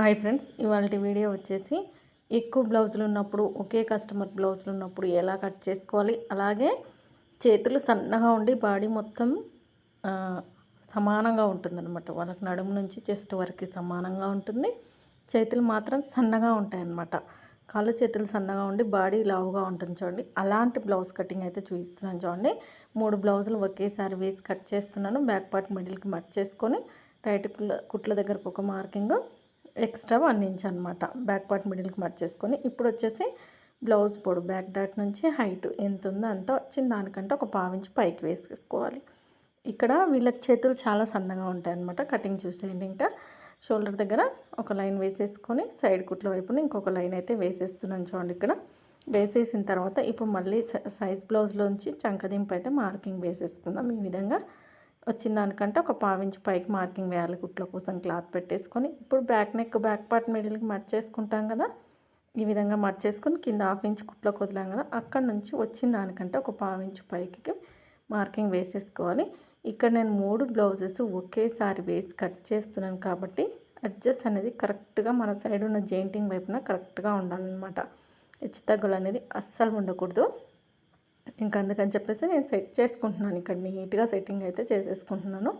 Hi friends ఇవాళ video వచ్చేసి ఎక్కువ బ్లౌజులు ఉన్నప్పుడు ఒకే కస్టమర్ బ్లౌజులు ఉన్నప్పుడు ఎలా కట్ చేసుకోవాలి? అలాగే చేతులు సన్నగా ఉండి బాడీ మొత్తం సమానంగా ఉంటుందన్నమాట. వాళ్ళకి నడుము నుంచి చెస్ట్ వరకు సమానంగా ఉంటుంది. చేతులు మాత్రం సన్నగా ఉంటాయి అన్నమాట కాళ్ళు చేతులు సన్నగా ఉండి బాడీ లావుగా ఉంటుంది చూడండి. అలాంటి బ్లౌజ్ కటింగ్ అయితే చూపిస్తున్నాను చూడండి. మూడు బ్లౌజులు ఒకేసారి వేసి కట్ చేస్తున్నాను. బ్యాక్ పార్ట్ మిడిల్కి మట్ చేసుకొని టైట్ కుట్ల దగ్గరకు ఒక మార్కింగ్ ఎక్స్ట్రా వన్ ఇంచ్ అనమాట బ్యాక్ పార్ట్ మిడిల్కి మట్ చేసుకొని ఇప్పుడు వచ్చేసి బ్లౌజ్ పొడు బ్యాక్ డాట్ నుంచి హైట్ ఎంత ఉందో అంత వచ్చిన దానికంటే ఒక పావించి పైకి వేసేసుకోవాలి. ఇక్కడ వీళ్ళకి చేతులు చాలా సన్నగా ఉంటాయి అనమాట కటింగ్ చూసేయండి ఇంకా. షోల్డర్ దగ్గర ఒక లైన్ వేసేసుకొని సైడ్ కుట్ల వైపున ఇంకొక లైన్ అయితే వేసేస్తున్నాను చూడండి ఇక్కడ. వేసేసిన తర్వాత ఇప్పుడు మళ్ళీ సైజ్ బ్లౌజ్లోంచి చంకదింపు అయితే మార్కింగ్ వేసేసుకుందాం. ఈ విధంగా వచ్చిన దానికంటే ఒక పావించి పైకి మార్కింగ్ వేయాలి కుట్ల కోసం క్లాత్ పెట్టేసుకొని. ఇప్పుడు బ్యాక్ నెక్ బ్యాక్ పార్ట్ మిడిల్కి మట్ చేసుకుంటాం కదా. ఈ విధంగా మడ్చేసుకొని కింద హాఫ్ ఇంచ్ కుట్లోకి వదిలాం కదా. అక్కడ నుంచి వచ్చిన దానికంటే ఒక పావించి పైకి మార్కింగ్ వేసేసుకోవాలి. ఇక్కడ నేను మూడు బ్లౌజెస్ ఒకేసారి వేసి కట్ చేస్తున్నాను కాబట్టి అడ్జస్ట్ అనేది కరెక్ట్గా మన సైడ్ ఉన్న జెయింటింగ్ వైపున కరెక్ట్గా ఉండాలన్నమాట. హెచ్చు తగ్గులు అనేది అస్సలు ఉండకూడదు. ఇంకా అందుకని చెప్పేసి నేను సెట్ చేసుకుంటున్నాను. ఇక్కడ నీట్గా సెట్టింగ్ అయితే చేసేసుకుంటున్నాను.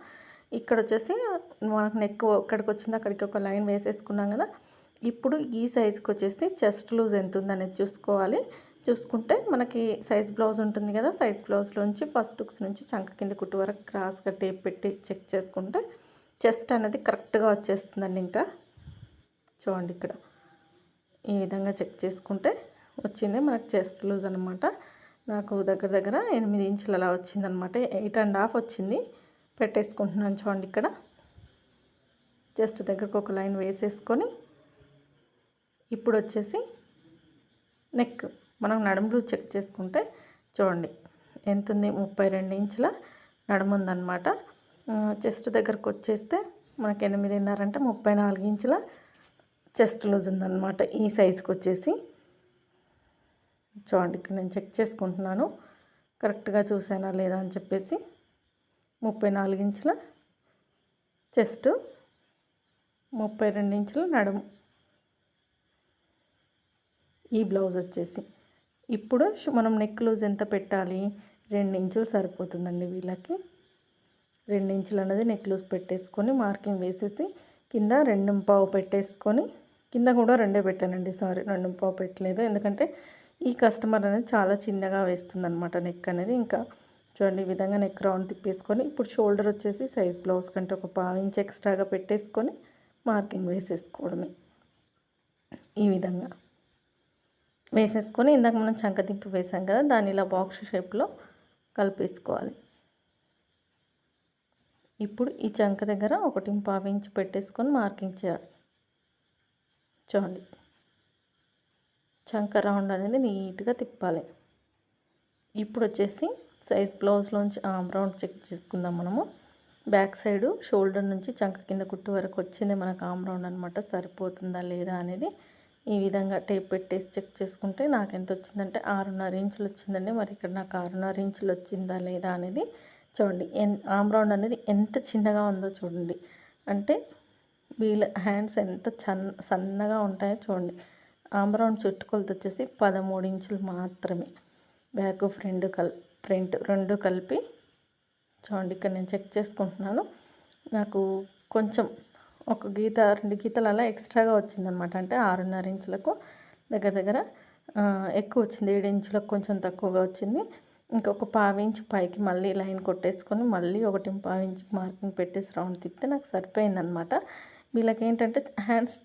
ఇక్కడ వచ్చేసి మనకు నెక్ ఎక్కడికి వచ్చిందో అక్కడికి ఒక లైన్ వేసేసుకున్నాం కదా. ఇప్పుడు ఈ సైజుకి వచ్చేసి చెస్ట్ లూజ్ ఎంత ఉందనేది చూసుకోవాలి. చూసుకుంటే మనకి సైజ్ బ్లౌజ్ ఉంటుంది కదా సైజ్ బ్లౌజ్లోంచి ఫస్ట్ హుక్స్ నుంచి చంక కింద కుట్టు వరకు క్రాస్గా టేప్ పెట్టి చెక్ చేసుకుంటే చెస్ట్ అనేది కరెక్ట్గా వచ్చేస్తుందండి ఇంకా. చూడండి ఇక్కడ. ఈ విధంగా చెక్ చేసుకుంటే వచ్చింది మనకు చెస్ట్ లూజ్ అనమాట నాకు దగ్గర దగ్గర ఎనిమిది ఇంచులు అలా వచ్చిందనమాట ఎయిట్ అండ్ హాఫ్ వచ్చింది. పెట్టేసుకుంటున్నాను చూడండి ఇక్కడ. జస్ట్ దగ్గరకు ఒక లైన్ వేసేసుకొని ఇప్పుడు వచ్చేసి నెక్. మనం నడుములు చెక్ చేసుకుంటే చూడండి ఎంత ఉంది? ముప్పై రెండు ఇంచుల నడుము ఉందన్నమాట. చెస్ట్ దగ్గరకు వచ్చేస్తే మనకి ఎనిమిదిన్నర అంటే ముప్పై నాలుగు ఇంచుల చెస్ట్ లూజ్ ఉందన్నమాట ఈ సైజుకి వచ్చేసి. చూడండి ఇక్కడ నేను చెక్ చేసుకుంటున్నాను. కరెక్ట్గా చూసానా లేదా అని చెప్పేసి ముప్పై నాలుగు ఇంచుల చెస్ట్ ముప్పై రెండు ఇంచుల నడుము. ఈ బ్లౌజ్ వచ్చేసి ఇప్పుడు మనం నెక్ లూజ్ ఎంత పెట్టాలి? రెండు ఇంచులు సరిపోతుందండి వీళ్ళకి. రెండు ఇంచులు అనేది నెక్ లూజ్ పెట్టేసుకొని మార్కింగ్ వేసేసి కింద రెండు పావు పెట్టేసుకొని కింద కూడా రెండే పెట్టానండి సారీ. రెండు పావు పెట్టలేదు ఎందుకంటే ఈ కస్టమర్ అనేది చాలా చిన్నగా వేస్తుంది అనమాట నెక్ అనేది. ఇంకా చూడండి ఈ విధంగా నెక్ రౌండ్ తిప్పేసుకొని ఇప్పుడు షోల్డర్ వచ్చేసి సైజ్ బ్లౌజ్ కంటే ఒక పావు ఇంచ్ ఎక్స్ట్రాగా పెట్టేసుకొని మార్కింగ్ వేసేసుకోవడమే. ఈ విధంగా వేసేసుకొని ఇందాక మనం చంకదింపు వేసాం కదా దాన్ని ఇలా బాక్స్ షేప్లో కలిపేసుకోవాలి. ఇప్పుడు ఈ చంక దగ్గర ఒకటి పావు ఇంచ్ పెట్టేసుకొని మార్కింగ్ చేయాలి. చూడండి. చంక రౌండ్ అనేది నీట్గా తిప్పాలి. ఇప్పుడు వచ్చేసి సైజ్ బ్లౌజ్లోంచి ఆమ్ రౌండ్ చెక్ చేసుకుందాం మనము. బ్యాక్ సైడు షోల్డర్ నుంచి చంక కింద కుట్టు వరకు వచ్చింది మనకు ఆమ్ రౌండ్ అనమాట సరిపోతుందా లేదా అనేది ఈ విధంగా టేప్ పెట్టేసి చెక్ చేసుకుంటే నాకు ఎంత వచ్చిందంటే ఆరున్నర ఇంచులు వచ్చిందండి మరి ఇక్కడ నాకు ఆరున్నర ఇంచులు వచ్చిందా లేదా అనేది చూడండి. ఎన్ ఆమ్ రౌండ్ అనేది ఎంత చిన్నగా ఉందో చూడండి. అంటే వీళ్ళ హ్యాండ్స్ ఎంత చన్ సన్నగా ఉంటాయో చూడండి. ఆమ్ చుట్టుకొలత వచ్చేసి పదమూడు ఇంచులు మాత్రమే. బ్యాక్ ఫ్రంట్ కల్ ఫ్రంట్ రెండు కలిపి చూడండి ఇక్కడ నేను చెక్ చేసుకుంటున్నాను. నాకు కొంచెం ఒక గీత రెండు గీతలు అలా ఎక్స్ట్రాగా వచ్చిందనమాట. అంటే ఆరున్నర ఇంచులకు దగ్గర దగ్గర ఎక్కువ వచ్చింది. ఏడు ఇంచులకు కొంచెం తక్కువగా వచ్చింది. ఇంకొక పావు ఇంచు పైకి మళ్ళీ లైన్ కొట్టేసుకొని మళ్ళీ ఒకటి పావు మార్కింగ్ పెట్టేసి రౌండ్ తిప్పితే నాకు సరిపోయిందనమాట. వీళ్ళకి ఏంటంటే హ్యాండ్స్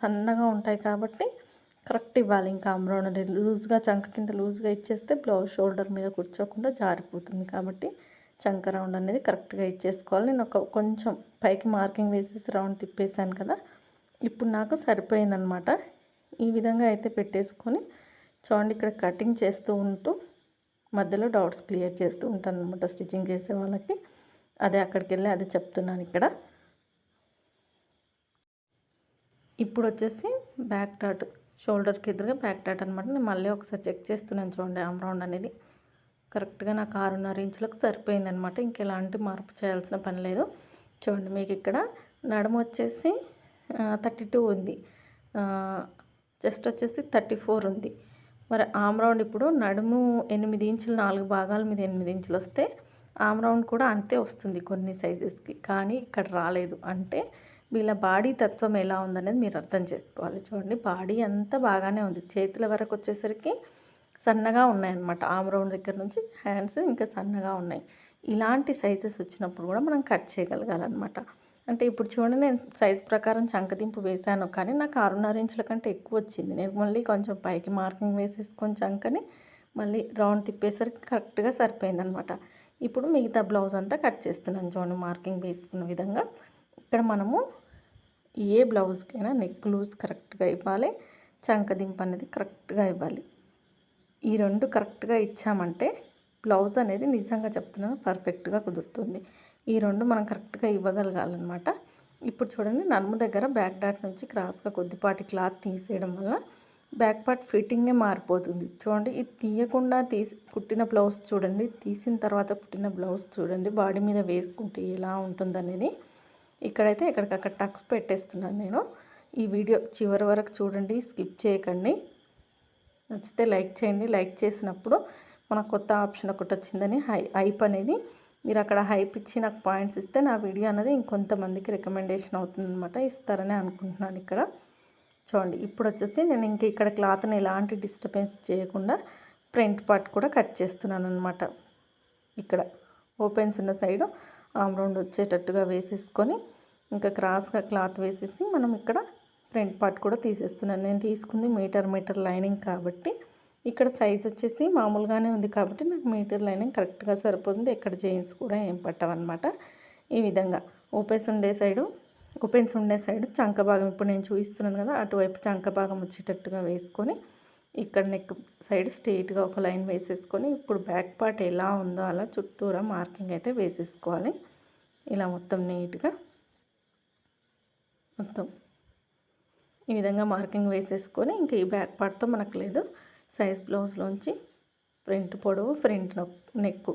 సన్నగా ఉంటాయి కాబట్టి కరెక్ట్ ఇవ్వాలి. ఇంకా అమ్రౌండ్ లూజ్గా చంక కింద లూజ్గా ఇచ్చేస్తే బ్లౌజ్ షోల్డర్ మీద కూర్చోకుండా జారిపోతుంది కాబట్టి చంక రౌండ్ అనేది కరెక్ట్గా ఇచ్చేసుకోవాలి. నేను ఒక కొంచెం పైకి మార్కింగ్ వేసేసి రౌండ్ తిప్పేశాను కదా ఇప్పుడు నాకు సరిపోయిందనమాట. ఈ విధంగా అయితే పెట్టేసుకొని చూడండి ఇక్కడ కటింగ్ చేస్తూ ఉంటూ మధ్యలో డౌట్స్ క్లియర్ చేస్తూ ఉంటాను అనమాట స్టిచ్చింగ్ చేసే వాళ్ళకి. అదే అక్కడికి వెళ్ళి అదే చెప్తున్నాను ఇక్కడ. ఇప్పుడు వచ్చేసి బ్యాక్ డాట్ షోల్డర్కి ఎదురుగా బ్యాక్ డాట్ అనమాట నేను మళ్ళీ ఒకసారి చెక్ చేస్తున్నాను చూడండి ఆమ్ రౌండ్ అనేది. కరెక్ట్గా నాకు ఆరున్నర ఇంచులకు సరిపోయిందనమాట ఇంకెలాంటి మార్పు చేయాల్సిన పని లేదు. చూడండి మీకు ఇక్కడ నడుము వచ్చేసి థర్టీ టూ ఉంది. చెస్ట్ వచ్చేసి థర్టీ ఫోర్ ఉంది. మరి ఆమ్ రౌండ్ ఇప్పుడు నడుము ఎనిమిది ఇంచులు నాలుగు భాగాల మీద ఎనిమిది ఇంచులు వస్తే ఆమ్ రౌండ్ కూడా అంతే వస్తుంది కొన్ని సైజెస్కి. కానీ ఇక్కడ రాలేదు. అంటే వీళ్ళ బాడీ తత్వం ఎలా ఉందనేది మీరు అర్థం చేసుకోవాలి. చూడండి బాడీ అంతా బాగానే ఉంది. చేతుల వరకు వచ్చేసరికి సన్నగా ఉన్నాయన్నమాట. ఆమ్ రౌండ్ దగ్గర నుంచి హ్యాండ్స్ ఇంకా సన్నగా ఉన్నాయి. ఇలాంటి సైజెస్ వచ్చినప్పుడు కూడా మనం కట్ చేయగలగాలన్నమాట. అంటే ఇప్పుడు చూడండి నేను సైజ్ ప్రకారం చంకదింపు వేశాను కానీ నాకు ఆరున్నర ఇంచుల కంటే ఎక్కువ వచ్చింది. నేను మళ్ళీ కొంచెం పైకి మార్కింగ్ వేసేసుకొని చంకని మళ్ళీ రౌండ్ తిప్పేసరికి కరెక్ట్గా సరిపోయిందనమాట ఇప్పుడు మిగతా బ్లౌజ్ అంతా కట్ చేస్తున్నాను. చూడండి మార్కింగ్ వేసుకున్న విధంగా ఇక్కడ మనము ఏ బ్లౌజ్కైనా నెక్ లూజ్ కరెక్ట్గా ఇవ్వాలి చంకదింపు అనేది కరెక్ట్గా ఇవ్వాలి. ఈ రెండు కరెక్ట్గా ఇచ్చామంటే బ్లౌజ్ అనేది నిజంగా చెప్తున్నాను పర్ఫెక్ట్గా కుదురుతుంది. ఈ రెండు మనం కరెక్ట్గా ఇవ్వగలగాలన్నమాట. ఇప్పుడు చూడండి నడుము దగ్గర బ్యాక్ డాట్ నుంచి క్రాస్గా కొద్దిపాటి క్లాత్ తీసేయడం వల్ల బ్యాక్ పార్ట్ ఫిట్టింగే మారిపోతుంది. చూడండి ఇది తీయకుండా తీసి కుట్టిన బ్లౌజ్ చూడండి తీసిన తర్వాత కుట్టిన బ్లౌజ్ చూడండి బాడీ మీద వేసుకుంటే ఎలా ఉంటుందనేది ఇక్కడైతే ఎక్కడికక్కడ టక్స్ పెట్టేస్తున్నాను నేను. ఈ వీడియో చివరి వరకు చూడండి స్కిప్ చేయకండి. నచ్చితే లైక్ చేయండి. లైక్ చేసినప్పుడు మన కొత్త ఆప్షన్ ఒకటి వచ్చిందని హై హైప్ అనేది. మీరు అక్కడ హైప్ ఇచ్చి నాకు పాయింట్స్ ఇస్తే నా వీడియో అనేది ఇంకొంతమందికి రికమెండేషన్ అవుతుందన్నమాట. ఇస్తారని అనుకుంటున్నాను ఇక్కడ. చూడండి ఇప్పుడు వచ్చేసి నేను ఇంక ఇక్కడ క్లాత్ని ఎలాంటి డిస్టర్బెన్స్ చేయకుండా ఫ్రంట్ పార్ట్ కూడా కట్ చేస్తున్నాను అనమాట ఇక్కడ ఓపెన్స్ ఉన్న సైడు. రౌండ్ వచ్చేటట్టుగా వేసేసుకొని ఇంకా క్రాస్గా క్లాత్ వేసేసి మనం ఇక్కడ ఫ్రంట్ పార్ట్ కూడా తీసేస్తున్నాను. నేను తీసుకుంది మీటర్ మీటర్ లైనింగ్ కాబట్టి ఇక్కడ సైజ్ వచ్చేసి మామూలుగానే ఉంది కాబట్టి నాకు మీటర్ లైనింగ్ కరెక్ట్గా సరిపోతుంది. ఎక్కడ జైన్స్ కూడా ఏం పట్టవన్నమాట. ఈ విధంగా ఓపెన్స్ ఉండే సైడు ఓపెన్స్ ఉండే సైడు చంక భాగం ఇప్పుడు నేను చూపిస్తున్నాను కదా అటువైపు చంక భాగం వచ్చేటట్టుగా వేసుకొని ఇక్కడ నెక్ సైడ్ స్ట్రెయిట్గా ఒక లైన్ వేసేసుకొని ఇప్పుడు బ్యాక్ పార్ట్ ఎలా ఉందో అలా చుట్టూరా మార్కింగ్ అయితే వేసేసుకోవాలి. ఇలా మొత్తం నీట్గా మొత్తం ఈ విధంగా మార్కింగ్ వేసేసుకొని ఇంకా ఈ బ్యాక్ పార్ట్తో మనకు లేదు సైజ్ బ్లౌజ్లోంచి ఫ్రంట్ పొడవు ఫ్రంట్ నెక్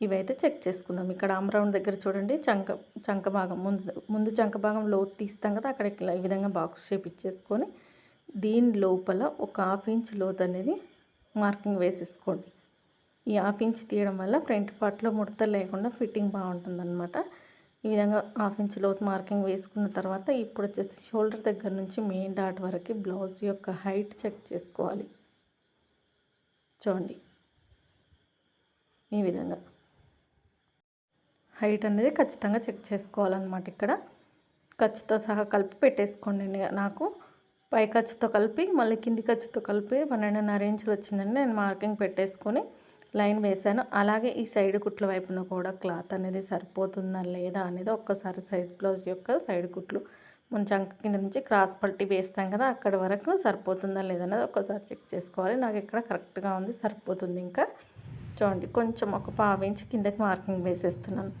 ఇవైతే చెక్ చేసుకుందాం. ఇక్కడ ఆమ్రౌండ్ దగ్గర చూడండి చంక చంక భాగం ముందు ముందు చంక భాగం లోతు తీస్తాం కదా అక్కడ ఈ విధంగా బాక్స్ షేప్ ఇచ్చేసుకొని దీని లోపల ఒక హాఫ్ ఇంచ్ లోతు అనేది మార్కింగ్ వేసేసుకోండి. ఈ హాఫ్ ఇంచ్ తీయడం వల్ల ఫ్రంట్ పార్ట్లో ముడత లేకుండా ఫిట్టింగ్ బాగుంటుందన్నమాట. ఈ విధంగా హాఫ్ ఇంచ్ లోతు మార్కింగ్ వేసుకున్న తర్వాత ఇప్పుడు వచ్చేసి షోల్డర్ దగ్గర నుంచి మెయిన్ డాట్ వరకు బ్లౌజ్ యొక్క హైట్ చెక్ చేసుకోవాలి. చూడండి. ఈ విధంగా. హైట్ అనేది ఖచ్చితంగా చెక్ చేసుకోవాలన్నమాట ఇక్కడ. ఖచ్చితంగా సహా కలిపి పెట్టేసుకోండి. నాకు పై ఖర్చుతో కలిపి మళ్ళీ కింది ఖర్చుతో కలిపి పన్నెండున్నర ఇంచులు వచ్చిందండి. నేను మార్కింగ్ పెట్టేసుకొని లైన్ వేసాను అలాగే ఈ సైడ్ కుట్ల వైపున కూడా క్లాత్ అనేది సరిపోతుందా లేదా అనేది ఒక్కసారి సైజ్ బ్లౌజ్ యొక్క సైడ్ కుట్లు మన చంక కింద నుంచి క్రాస్ పల్టీ వేస్తాం కదా అక్కడ వరకు సరిపోతుందా లేదన్నది ఒక్కసారి చెక్ చేసుకోవాలి. నాకు ఇక్కడ కరెక్ట్గా ఉంది సరిపోతుంది ఇంకా. చూడండి కొంచెం ఒక పావించి కిందకి మార్కింగ్ వేసేస్తున్నాను.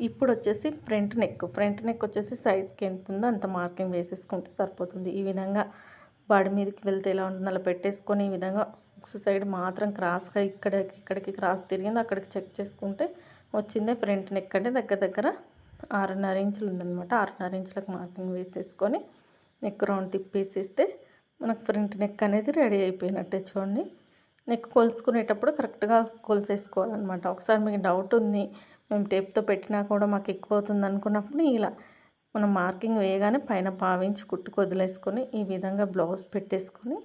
ఇప్పుడు వచ్చేసి ఫ్రంట్ నెక్. ఫ్రంట్ నెక్ వచ్చేసి సైజ్కి ఎంత ఉందో అంత మార్కింగ్ వేసేసుకుంటే సరిపోతుంది. ఈ విధంగా బాడీ మీదకి వెళ్తే ఎలా ఉంటుందో అలా పెట్టేసుకొని ఈ విధంగా ఒక సైడ్ మాత్రం క్రాస్గా ఇక్కడ ఇక్కడికి క్రాస్ తిరిగింది అక్కడికి చెక్ చేసుకుంటే వచ్చిందే ఫ్రంట్ నెక్ అంటే దగ్గర దగ్గర ఆరున్నర ఇంచులు ఉందనమాట ఆరున్నర ఇంచులకు మార్కింగ్ వేసేసుకొని నెక్ రౌండ్ తిప్పేసేస్తే మనకు ఫ్రంట్ నెక్ అనేది రెడీ అయిపోయినట్టే చూడండి. నెక్ కొలుసుకునేటప్పుడు కరెక్ట్గా కొలిసేసుకోవాలన్నమాట. ఒకసారి మీకు డౌట్ ఉంది మేము టేప్తో పెట్టినా కూడా మాకు ఎక్కువ అవుతుంది అనుకున్నప్పుడు ఇలా మనం మార్కింగ్ వేయగానే పైన పావించి కుట్టుకు వదిలేసుకొని ఈ విధంగా బ్లౌజ్ పెట్టేసుకొని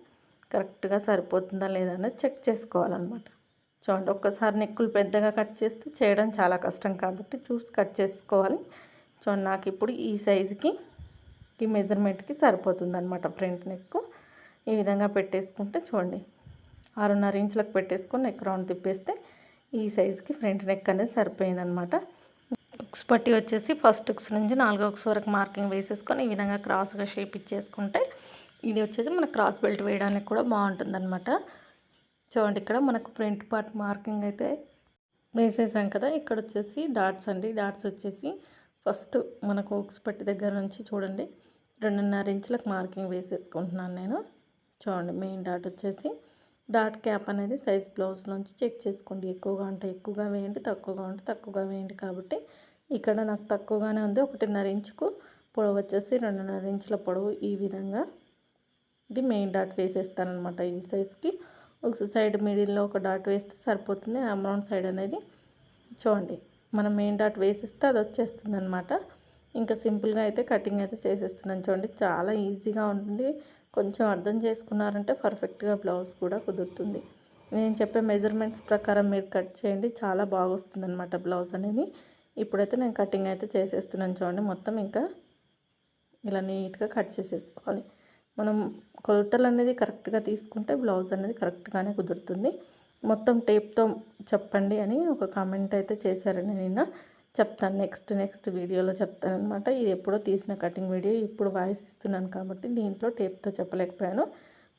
కరెక్ట్గా సరిపోతుందా లేదా అనేది చెక్ చేసుకోవాలన్నమాట. చూడండి ఒక్కసారి నెక్కులు పెద్దగా కట్ చేస్తే చేయడం చాలా కష్టం కాబట్టి చూసి కట్ చేసుకోవాలి. చూడండి నాకు ఇప్పుడు ఈ సైజుకి ఈ మెజర్మెంట్కి సరిపోతుంది అనమాట ఫ్రంట్ నెక్ ఈ విధంగా పెట్టేసుకుంటే చూడండి ఆరున్నర ఇంచులకు పెట్టేసుకొని నెక్ రౌండ్ తిప్పేస్తే ఈ సైజుకి ఫ్రంట్ నెక్ అనేది సరిపోయిందనమాట ఉక్స్ పట్టి వచ్చేసి ఫస్ట్ ఉక్స్ నుంచి నాలుగో ఉక్స్ వరకు మార్కింగ్ వేసేసుకొని ఈ విధంగా క్రాస్గా షేప్ ఇచ్చేసుకుంటే ఇది వచ్చేసి మన క్రాస్ బెల్ట్ వేయడానికి కూడా బాగుంటుందన్నమాట. చూడండి ఇక్కడ మనకు ప్రింట్ పార్ట్ మార్కింగ్ అయితే వేసేసాం కదా ఇక్కడ వచ్చేసి డాట్స్ అండి. డాట్స్ వచ్చేసి ఫస్ట్ మనకు ఉక్స్ పట్టి దగ్గర నుంచి చూడండి రెండున్నర ఇంచులకు మార్కింగ్ వేసేసుకుంటున్నాను నేను. చూడండి మెయిన్ డాట్ వచ్చేసి డాట్ క్యాప్ అనేది సైజ్ బ్లౌజ్లోంచి చెక్ చేసుకోండి. ఎక్కువగా ఉంటే ఎక్కువగా వేయండి తక్కువగా ఉంటే తక్కువగా వేయండి కాబట్టి ఇక్కడ నాకు తక్కువగానే ఉంది. ఒకటిన్నర ఇంచుకు పొడవు వచ్చేసి రెండున్నర ఇంచుల పొడవు ఈ విధంగా ఇది మెయిన్ డాట్ వేసేస్తానమాట ఈ సైజ్కి ఒక సైడ్ మిడిల్లో ఒక డాట్ వేస్తే సరిపోతుంది. అమౌంట్ సైడ్ అనేది చూడండి మనం మెయిన్ డాట్ వేసిస్తే అది వచ్చేస్తుంది అనమాట ఇంకా సింపుల్గా అయితే కటింగ్ అయితే చేసేస్తున్నాను చూడండి. చాలా ఈజీగా ఉంటుంది. కొంచెం అర్థం చేసుకున్నారంటే పర్ఫెక్ట్గా బ్లౌజ్ కూడా కుదురుతుంది. నేను చెప్పే మెజర్మెంట్స్ ప్రకారం మీరు కట్ చేయండి. చాలా బాగుస్తుంది అనమాట బ్లౌజ్ అనేది. ఇప్పుడైతే నేను కటింగ్ అయితే చేసేస్తున్నాను చూడండి. మొత్తం ఇంకా ఇలా నీట్గా కట్ చేసేసుకోవాలి. మనం కొలతలు అనేది కరెక్ట్గా తీసుకుంటే బ్లౌజ్ అనేది కరెక్ట్గానే కుదురుతుంది. మొత్తం టేప్తో చెప్పండి అని ఒక కామెంట్ అయితే చేశారండి నిన్న. చెప్తాను. నెక్స్ట్ నెక్స్ట్ వీడియోలో చెప్తాను అనమాట ఇది ఎప్పుడో తీసిన కటింగ్ వీడియో. ఇప్పుడు వాయిస్ ఇస్తున్నాను కాబట్టి దీంట్లో టేప్తో చెప్పలేకపోయాను.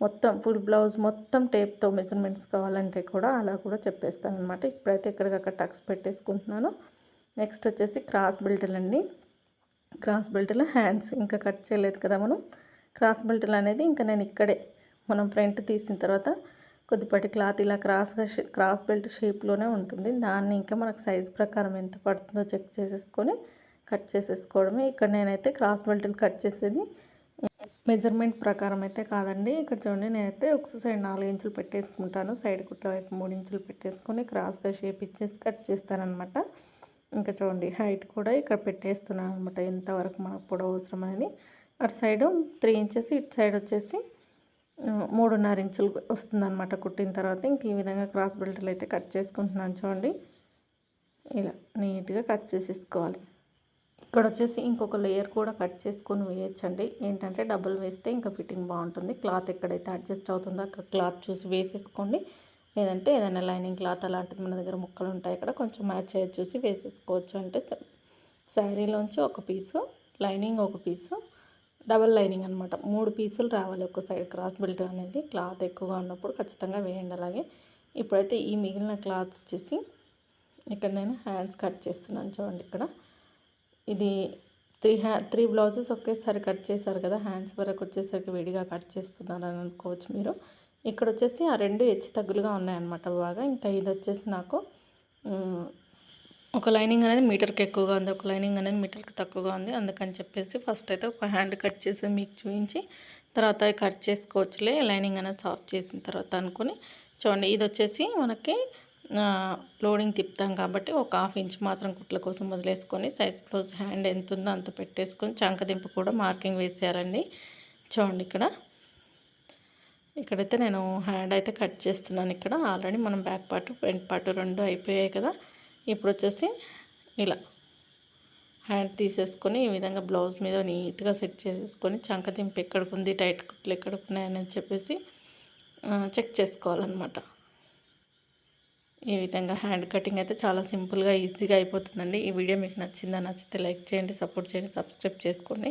మొత్తం ఫుల్ బ్లౌజ్ మొత్తం టేప్తో మెజర్మెంట్స్ కావాలంటే కూడా అలా కూడా చెప్పేస్తాను అనమాట ఇప్పుడైతే ఎక్కడికక్కడ టక్స్ పెట్టేసుకుంటున్నాను. నెక్స్ట్ వచ్చేసి క్రాస్ బెల్ట్లు అండి. క్రాస్ బెల్ట్లో హ్యాండ్స్ ఇంకా కట్ చేయలేదు కదా మనం. క్రాస్ బెల్ట్లు అనేది ఇంకా నేను ఇక్కడే మనం ఫ్రంట్ తీసిన తర్వాత కొద్దిపాటి క్లాత్ ఇలా క్రాస్గా క్రాస్ బెల్ట్ షేప్లోనే ఉంటుంది. దాన్ని ఇంకా మనకు సైజ్ ప్రకారం ఎంత పడుతుందో చెక్ చేసేసుకొని కట్ చేసేసుకోవడమే. ఇక్కడ నేనైతే క్రాస్ బెల్ట్లు కట్ చేసేది. మెజర్మెంట్ ప్రకారం అయితే కాదండి. ఇక్కడ చూడండి నేనైతే ఒక సైడ్ నాలుగు ఇంచులు పెట్టేసుకుంటాను. సైడ్ కుట్ల వైపు మూడు ఇంచులు పెట్టేసుకొని క్రాస్గా షేప్ ఇచ్చేసి కట్ చేస్తానమాట ఇంకా చూడండి హైట్ కూడా ఇక్కడ పెట్టేస్తున్నాను అనమాట ఎంతవరకు మనకు పొడవు అవసరం అనేది. అటు సైడు త్రీ ఇంచెస్ ఇటు సైడ్ వచ్చేసి మూడున్నర ఇంచులు వస్తుందన్నమాట కుట్టిన తర్వాత. ఇంక ఈ విధంగా క్రాస్ బెల్ట్లు అయితే కట్ చేసుకుంటున్నాను చూడండి. ఇలా నీట్గా కట్ చేసేసుకోవాలి. ఇక్కడ వచ్చేసి ఇంకొక లేయర్ కూడా కట్ చేసుకొని వేయచ్చండి. ఏంటంటే డబుల్ వేస్తే ఇంకా ఫిట్టింగ్ బాగుంటుంది. క్లాత్ ఎక్కడైతే అడ్జస్ట్ అవుతుందో అక్కడ క్లాత్ చూసి వేసేసుకోండి. లేదంటే ఏదైనా లైనింగ్ క్లాత్ అలాంటిది మన దగ్గర ముక్కలు ఉంటాయి ఇక్కడ కొంచెం మ్యాచ్ చూసి వేసేసుకోవచ్చు. అంటే శారీలోంచి ఒక పీసు లైనింగ్ ఒక పీసు డబల్ లైనింగ్ అనమాట మూడు పీసులు రావాలి ఒక సైడ్. క్రాస్ బెల్ట్ అనేది క్లాత్ ఎక్కువగా ఉన్నప్పుడు ఖచ్చితంగా వేయండి అలాగే. ఇప్పుడైతే ఈ మిగిలిన క్లాత్ వచ్చేసి ఇక్కడ నేను హ్యాండ్స్ కట్ చేస్తున్నాను చూడండి ఇక్కడ. ఇది త్రీ హ్యా త్రీ బ్లౌజెస్ ఒకేసారి కట్ చేశారు కదా హ్యాండ్స్ వరకు వచ్చేసరికి విడిగా కట్ చేస్తున్నారని అని అనుకోవచ్చు మీరు. ఇక్కడ వచ్చేసి ఆ రెండు హెచ్చు తగ్గులుగా ఉన్నాయన్నమాట బాగా. ఇంకా ఇది వచ్చేసి నాకు ఒక లైనింగ్ అనేది మీటర్కి ఎక్కువగా ఉంది ఒక లైనింగ్ అనేది మీటర్కి తక్కువగా ఉంది. అందుకని చెప్పేసి ఫస్ట్ అయితే ఒక హ్యాండ్ కట్ చేసి మీకు చూపించి తర్వాత కట్ చేసుకోవచ్చులే లైనింగ్ అనేది సాఫ్ట్ చేసిన తర్వాత అనుకుని చూడండి. ఇది వచ్చేసి మనకి లోడింగ్ తిప్పుతాం కాబట్టి ఒక హాఫ్ ఇంచ్ మాత్రం కుట్ల కోసం వదిలేసుకొని సైజ్ బ్లౌజ్ హ్యాండ్ ఎంత ఉందో అంత పెట్టేసుకొని చంకదింపు కూడా మార్కింగ్ వేసారండి. చూడండి ఇక్కడ. ఇక్కడైతే నేను హ్యాండ్ అయితే కట్ చేస్తున్నాను. ఇక్కడ ఆల్రెడీ మనం బ్యాక్ పార్ట్ ఫ్రంట్ పార్ట్ రెండు అయిపోయాయి కదా. ఇప్పుడు వచ్చేసి ఇలా హ్యాండ్ తీసేసుకొని ఈ విధంగా బ్లౌజ్ మీద నీట్గా సెట్ చేసేసుకొని చంకదింపు ఎక్కడికి ఉంది టైట్ కుట్లు ఎక్కడికి ఉన్నాయని చెప్పేసి చెక్ చేసుకోవాలన్నమాట. ఈ విధంగా హ్యాండ్ కటింగ్ అయితే చాలా సింపుల్గా ఈజీగా అయిపోతుందండి. ఈ వీడియో మీకు నచ్చిందా నచ్చితే లైక్ చేయండి సపోర్ట్ చేయండి సబ్స్క్రైబ్ చేసుకోండి.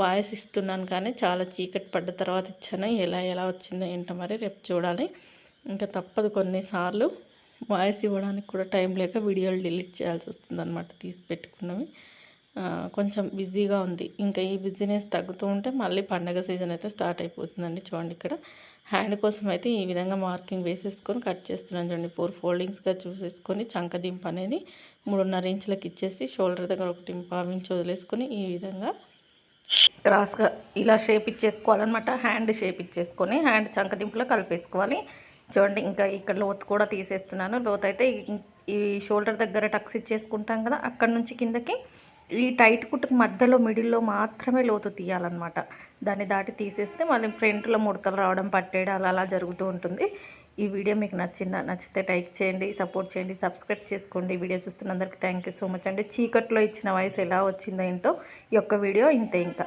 వాయిస్ ఇస్తున్నాను కానీ చాలా చీకటి పడ్డ తర్వాత ఇచ్చాను. ఎలా ఎలా వచ్చిందో ఏంటో మరి రేపు చూడాలి. ఇంకా తప్పదు కొన్నిసార్లు. వాయిస్ ఇవ్వడానికి కూడా టైం లేక వీడియోలు డిలీట్ చేయాల్సి వస్తుంది అనమాట తీసి పెట్టుకున్నవి. కొంచెం బిజీగా ఉంది. ఇంకా ఈ బిజినెస్ తగ్గుతూ ఉంటే మళ్ళీ పండగ సీజన్ అయితే స్టార్ట్ అయిపోతుందండి చూడండి ఇక్కడ. హ్యాండ్ కోసం అయితే ఈ విధంగా మార్కింగ్ వేసేసుకొని కట్ చేస్తున్నాను చూడండి. ఫోర్ ఫోల్డింగ్స్గా చూసేసుకొని చంకదింపు అనేది మూడున్నర ఇంచులకు ఇచ్చేసి షోల్డర్ దగ్గర ఒకటి పావు ఇంచు వదిలేసుకొని ఈ విధంగా క్రాస్గా ఇలా షేప్ ఇచ్చేసుకోవాలన్నమాట. హ్యాండ్ షేప్ ఇచ్చేసుకొని హ్యాండ్ చంకదింపులో కలిపేసుకోవాలి. చూడండి ఇంకా ఇక్కడ లోతు కూడా తీసేస్తున్నాను. లోత్ అయితే ఈ షోల్డర్ దగ్గర టక్స్ ఇచ్చేసుకుంటాం కదా అక్కడ నుంచి కిందకి ఈ టైట్ కుట్టుకు మధ్యలో మిడిల్లో మాత్రమే లోతు తీయాలన్నమాట. దాన్ని దాటి తీసేస్తే మళ్ళీ ఫ్రంట్లో ముడతలు రావడం పట్టేయడం అలా జరుగుతూ ఉంటుంది. ఈ వీడియో మీకు నచ్చిందా? నచ్చితే లైక్ చేయండి సపోర్ట్ చేయండి సబ్స్క్రైబ్ చేసుకోండి. వీడియో చూస్తున్నందరికీ థ్యాంక్ సో మచ్ అండి. చీకట్లో ఇచ్చిన వయసు ఎలా వచ్చిందో ఏంటో ఈ యొక్క వీడియో ఇంతే ఇంకా.